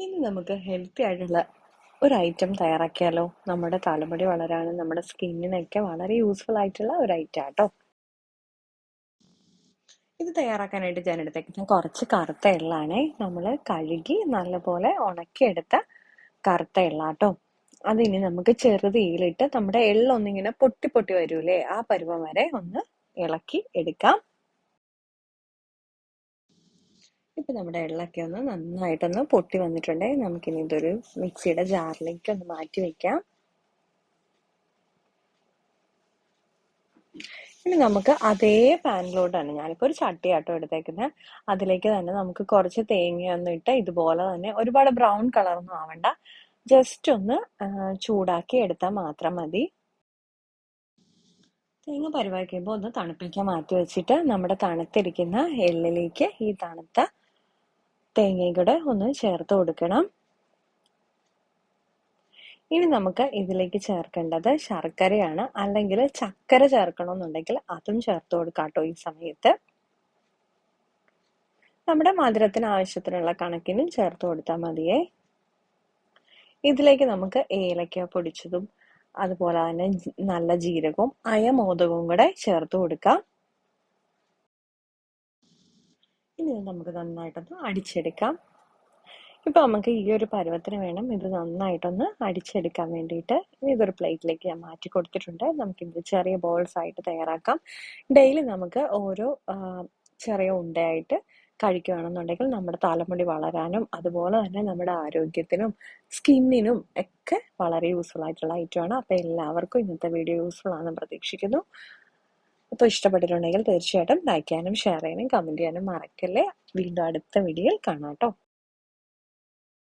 ഇനി നമുക്ക് ഹെൽത്തി ആയിട്ടുള്ള ഒരു ഐറ്റം തയ്യാറാക്കിയാലോ? നമ്മുടെ തലമുടി വളരാനും നമ്മുടെ സ്കിന്നിനൊക്കെ വളരെ യൂസ്ഫുൾ ആയിട്ടുള്ള ഒരു ഐറ്റം ആട്ടോ. ഇത് തയ്യാറാക്കാനായിട്ട് ഞാൻ എടുത്തേക്കുന്നത് കുറച്ച് കറുത്ത എള്ളാണേ നമ്മൾ കഴുകി നല്ലപോലെ ഉണക്കിയെടുത്ത കറുത്ത എള്ളാട്ടോ. അതിനി നമുക്ക് ചെറുതീയിലിട്ട് നമ്മുടെ എള്ളൊന്നിങ്ങനെ പൊട്ടി പൊട്ടി വരൂലേ? ആ പരുവം വരെ ഒന്ന് ഇളക്കി എടുക്കാം. ഇപ്പൊ നമ്മുടെ എള്ളൊക്കെ ഒന്ന് നന്നായിട്ടൊന്ന് പൊട്ടി വന്നിട്ടുണ്ട്. നമുക്കിനി ഇതൊരു മിക്സിയുടെ ജാറിലേക്ക് ഒന്ന് മാറ്റി വെക്കാം. ഇനി നമുക്ക് അതേ പാനിലോട്ടാണ്. ഞാനിപ്പോൾ ഒരു ചട്ടി ചട്ടിയാട്ടോ എടുത്തേക്കുന്നത് അതിലേക്ക് തന്നെ നമുക്ക് കുറച്ച് തേങ്ങയൊന്നും ഇട്ട് ഇതുപോലെ തന്നെ ഒരുപാട് ബ്രൗൺ കളറൊന്നും ആവണ്ട. ജസ്റ്റ് ഒന്ന് ചൂടാക്കി എടുത്താൽ മാത്രം മതി. തേങ്ങ പരിവാക്കുമ്പോൾ ഒന്ന് തണുപ്പിക്കാൻ മാറ്റി വെച്ചിട്ട് നമ്മുടെ തണുത്തിരിക്കുന്ന എള്ളിലേക്ക് ഈ തണുത്ത തേങ്ങയും കൂടെ ഒന്ന് ചേർത്ത് കൊടുക്കണം. ഇനി നമുക്ക് ഇതിലേക്ക് ചേർക്കേണ്ടത് ശർക്കരയാണ്. അല്ലെങ്കിൽ ചക്കര ചേർക്കണമെന്നുണ്ടെങ്കിൽ അതും ചേർത്ത് കൊടുക്കാം കേട്ടോ ഈ സമയത്ത്. നമ്മുടെ മധുരത്തിന് ആവശ്യത്തിനുള്ള കണക്കിനും ചേർത്ത് കൊടുത്താൽ മതിയേ. ഇതിലേക്ക് നമുക്ക് ഏലക്ക പൊടിച്ചതും അതുപോലെ തന്നെ നല്ല ജീരകവും അയമോദകവും കൂടെ ചേർത്ത് കൊടുക്കാം. ഇനി നമുക്ക് നന്നായിട്ടൊന്ന് അടിച്ചെടുക്കാം. ഇപ്പൊ നമുക്ക് ഈ ഒരു പരുവത്തിന് വേണം ഇത് നന്നായിട്ടൊന്ന് അടിച്ചെടുക്കാൻ വേണ്ടിയിട്ട്. ഇതൊരു പ്ലേറ്റിലേക്ക് ഞാൻ മാറ്റി കൊടുത്തിട്ടുണ്ട്. നമുക്കിത് ചെറിയ ബോൾസ് ആയിട്ട് തയ്യാറാക്കാം. ഡെയിലി നമുക്ക് ഓരോ ചെറിയ ഉണ്ടയായിട്ട് കഴിക്കുകയാണെന്നുണ്ടെങ്കിൽ നമ്മുടെ തലമുടി വളരാനും അതുപോലെ തന്നെ നമ്മുടെ ആരോഗ്യത്തിനും സ്കിന്നിനും ഒക്കെ വളരെ യൂസ്ഫുൾ ആയിട്ടുള്ള ഐറ്റമാണ് അപ്പോൾ എല്ലാവർക്കും ഇന്നത്തെ വീഡിയോ യൂസ്ഫുൾ ആണെന്ന് പ്രതീക്ഷിക്കുന്നു. അപ്പോൾ ഇഷ്ടപ്പെട്ടിട്ടുണ്ടെങ്കിൽ തീർച്ചയായിട്ടും ലൈക്ക് ചെയ്യാനും ഷെയർ ചെയ്യാനും കമന്റ് ചെയ്യാനും മറക്കല്ലേ. വീണ്ടും അടുത്ത വീഡിയോയിൽ കാണാം കേട്ടോ.